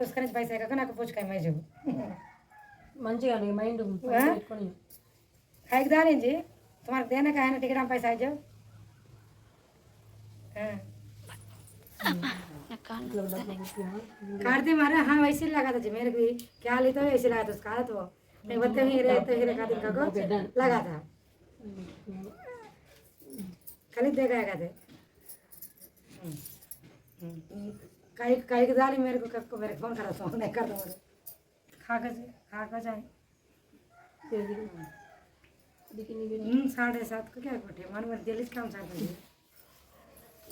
పుస్తకం నుంచి పైసా కాక నాకు పుచ్చకాయ మై చెప్పు మంచిగా నీ మైండ్ పెట్టుకొని खाए के दाने जी तुम्हारे देने का है ना टिकट हम पैसा जाओ हाँ। काट दे मारा हाँ वैसे ही लगा था जी मेरे को भी क्या ली तो वैसे लगा था उसका तो नहीं बत्ते हीरे तो हीरे का दिन का को लगा था खाली देखा है कहते कई कई के दाली मेरे को कब मेरे को फोन करा तो नहीं कर दो खा कर खा कर जाए हम्म, साढ़े सात को क्या कोटे मन में दिल्ली से काम साथ बजे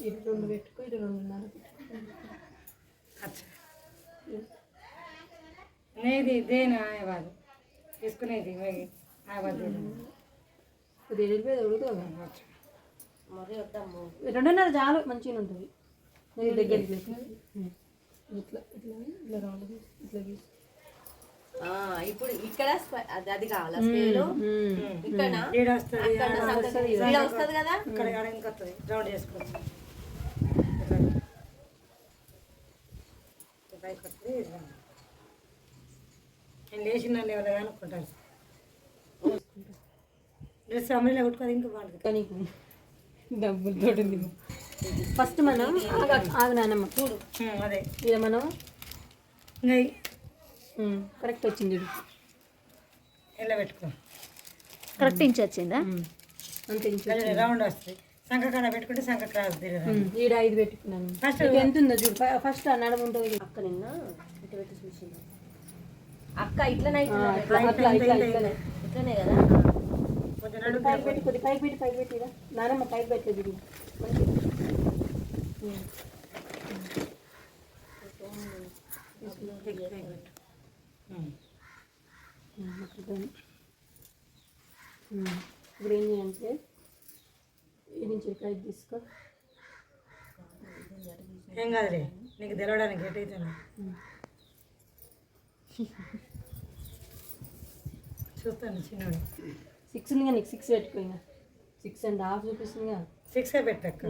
ఇటు రెండు పెట్టుకో ఇటు రెండున్నర పెట్టుకో अच्छा नहीं दी देना आए बाद इसको नहीं दी मैं आए बाद दे दूँगी। కొద్దిగా వెళ్ళిపోయి ఉడుకుతుంది अच्छा రెండున్నర చాలు మంచిగా ఉంటుంది నేను దగ్గరికి ఇట్లా ఇట్లా ఇట్లా రౌండ్ ఇట్లా గీసి ఆ, ఇప్పుడు ఇక్కడ అది కావాలా ఇక్కడ? వస్తుంది? కదా? ఇక్కడ రౌండ్ చేసుకోవచ్చు. నేను లేచిన నన్ను ఎవరైనా అనుకుంటాను డ్రెస్ అమ్మలో కొట్టుకోదు ఇంకా బాగుంటుంది కానీ డబ్బులతో ఫస్ట్ మనం ఆగ- నానమ్మ. చూడు. అదే. ఇక మనం కరెక్ట్ వచ్చింది చూడు. ఇలా పెట్టుకో. కరెక్ట్ ఇంచ్ వచ్చిందా. అంతే ఇంచు. అదే రౌండ్ వస్తుంది సంఖ కాడ పెట్టుకుంటే సంఖ క్రాస్ ఈడ ఐదు పెట్టుకున్నాను. ఫస్ట్ ఎంత ఉందో చూడు. ఫస్ట్ నడుము ఉంటుంది అక్క నిన్న ఇటు పెట్టి చూసింది. అక్క ఇట్లనే ఇట్లనే. కదా? కొంచెం నడుము పైకి పెట్టి కొద్ది పైకి పెట్టి పైకి పెట్టి. నానమ్మ పైకి పెట్టలేదు ఇది ఇప్పుడు ఏం చేయాలంటే ఈ నుంచి పైకి తీసుకో ఏం కాదులే నీకు తెలవడానికి ఎట్ అవుతాను ఉమ్. చూస్తాను చిన్నోడు. సిక్స్ ఉంది నీకు సిక్స్ పెట్టుకో ఇంకా. సిక్స్ అండ్ హాఫ్ చూపిస్తుంది సిక్సే పెట్టక్క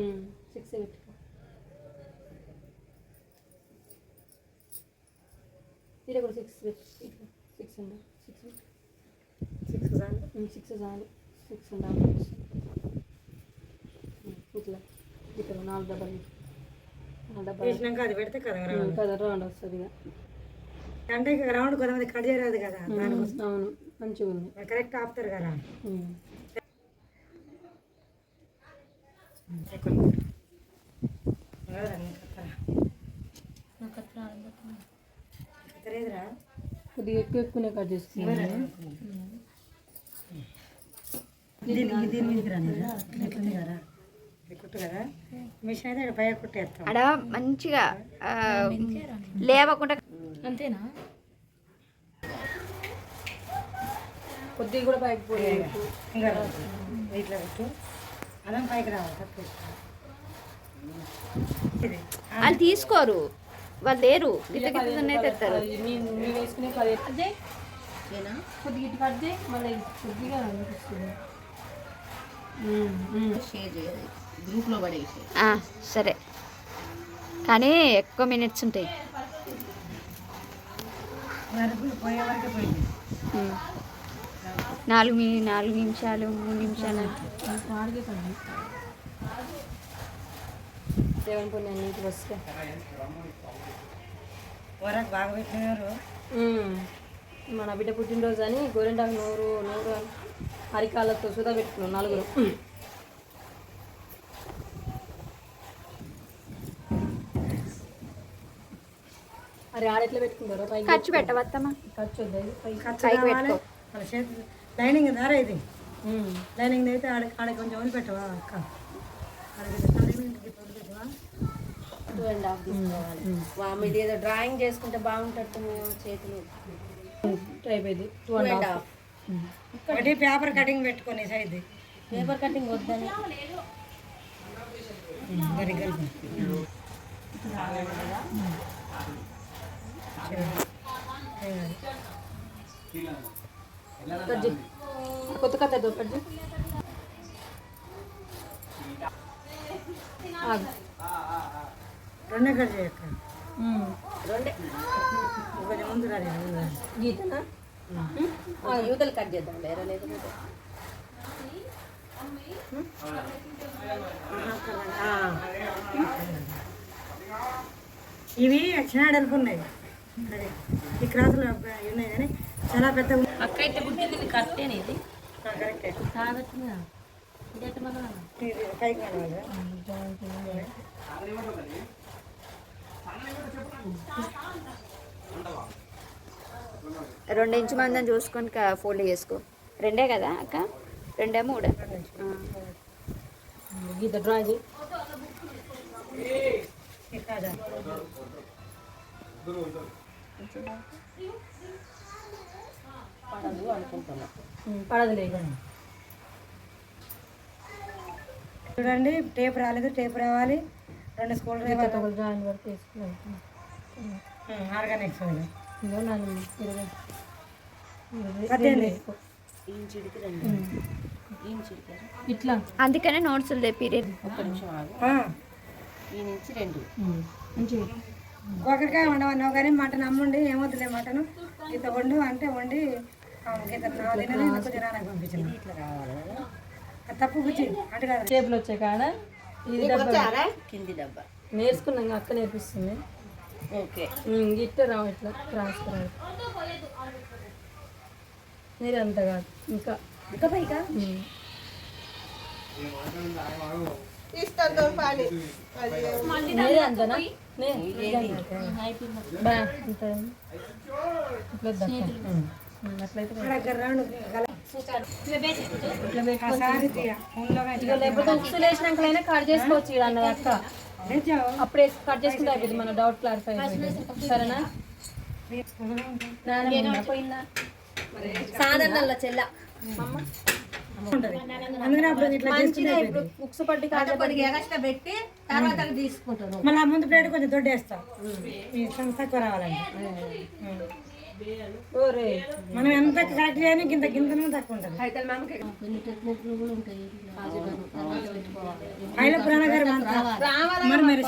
సిక్స్ పెట్టుకో. ఇది కూడా six six and? Six six చాలు. సిక్స్ చాలు సిక్స్ హాఫ్ ఇట్లా ఇక్కడ నాలుగు డబ్బాలు వేసినాక అది పెడితే కదా పది రౌండ్ వస్తుంది ఇక. అంటే ఇక రౌండ్ కొంతమంది కట్ చేయరాదు కదా దానికోసం అవును మంచిగా ఉంది. కరెక్ట్ ఆపుతారు కదా. ఉమ్. ఎక్కువ. కాదురా, నీకు అత్తరా. అత్తరేదిరా? కొద్దిగా ఎక్కువ ఎక్కువనే కట్ చేస్తున్నాను దీనికి దీని మీదకి రా నీరా. ఇట్లుంది కదా ఇది కుట్టు కదా మిషన్ అయితే ఇక్కడ పైన కుట్టేస్తాం అక్కడ మంచిగా లేవకుండా అంతేనా? కొద్దిగా కూడా పైకి పోయాయి. ఇట్లా పెట్టు. అదం పైకి రావాలి వాళ్ళు తీసుకోరు. వాళ్ళు లేరు గ్రూప్లో పడేసి ఆ, సరే కానీ ఎక్కువ మినిట్స్ ఉంటాయి వరకు పోయే వరకే పోయింది ఉమ్. నాలుగు నాలుగు నిమిషాలు మూడు నిమిషాలు వాడికే పని దేవుని పుణ్యం నీటికి వస్తే. వరకు బాగా పెట్టినారు. మన బిడ్డ పుట్టినరోజు అని గోరెంటాకు నూరు నూరు అరికాలతో సుధా పెట్టుకున్నాం నలుగురు. అరే ఆడెట్లా పెట్టుకుంటారు? ఖర్చు పెట్టవత్తమ్మా. ఖర్చు వద్దా లైనింగ్ దారా ఇది. లైనింగ్ అయితే ఆడ ఆడ కొంచెం పెట్టవా అక్క? టూ అండ్ హాఫ్ తీసుకోవాలి. వామ్ ఇది ఏదో డ్రాయింగ్ చేసుకుంటే బాగుంటట్టు చేతులు. టూ అండ్ హాఫ్ ఒకటి పేపర్ కటింగ్ పెట్టుకొని సైడ్ పేపర్ కటింగ్ వద్దని. చేయి కొత్త కథ ఏదో కట్ చేయి ఆగు రెండే కట్ చేయక్క. రెండే. కొంచెం ముందు. గీతనా? ఆ, యువతలు కట్ చేద్దాం ఆ. ఇవి చిన్నాడు అనుకున్నాయి. ఈ క్రాసులు ఉన్నాయి కానీ చాలా పెద్ద అక్క అయితే పుట్టింది కరెక్టేనే ఇది. కరెక్టే. కాదట్టినా ఇది ఎట్ట మన ఇది పైకి నడవాలి రెండు ఇంచు మందం చూసుకొని ఫోల్డ్ చేసుకో. రెండే కదా అక్క? రెండే మూడే? పడదు చూడండి టేప్ రాలేదు టేప్ రావాలి. రెండు స్కూల్ డ్రైవర్ ఒక డ్రాయింగ్ వరకు ఇదో నాలుగు ఇరవై. ఇట్లా. అందుకనే నోట్స్ నిమిషం. ఈ నుంచి రెండు. ఒకరికాయ వండమన్నావు కానీ మటన్ అమ్ముండి ఏమవుతుంది మటన్. ఇంత వండు అంటే వండి తినాలని పంపించిన తప్పు కూర్చి అటు కాదు. టేపులు వచ్చాయి కాడ కింది డబ్బా. నేర్చుకున్నాం అక్క నేర్పిస్తుంది ఓకే. ఇట్లా రావు ఇట్లా రావు మీరు అంత కాదు ఇంకా. ఇంకా పైగా అట్లయితే లేకపోతే లేచినాకైనా కట్ చేసుకోవచ్చు ఇక్కడ అన్నది అక్క. అప్పుడే కట్ చేసుకుంటే మన డౌట్ క్లారిఫై సరేనా? సాధారణ చెల్ల. ఉక్సు పట్టి పెట్టి తర్వాత తీసుకుంటాను. మళ్ళీ ముందు ప్లేట్ కొంచెం దొడ్డేస్తాం. ఈ సంస్థ తక్కువ రావాలండి మనం ఎంత కరెక్ట్ చేయని గింత గింతనే తక్కువ ఉంటుంది పురాణ గారు మరి మరి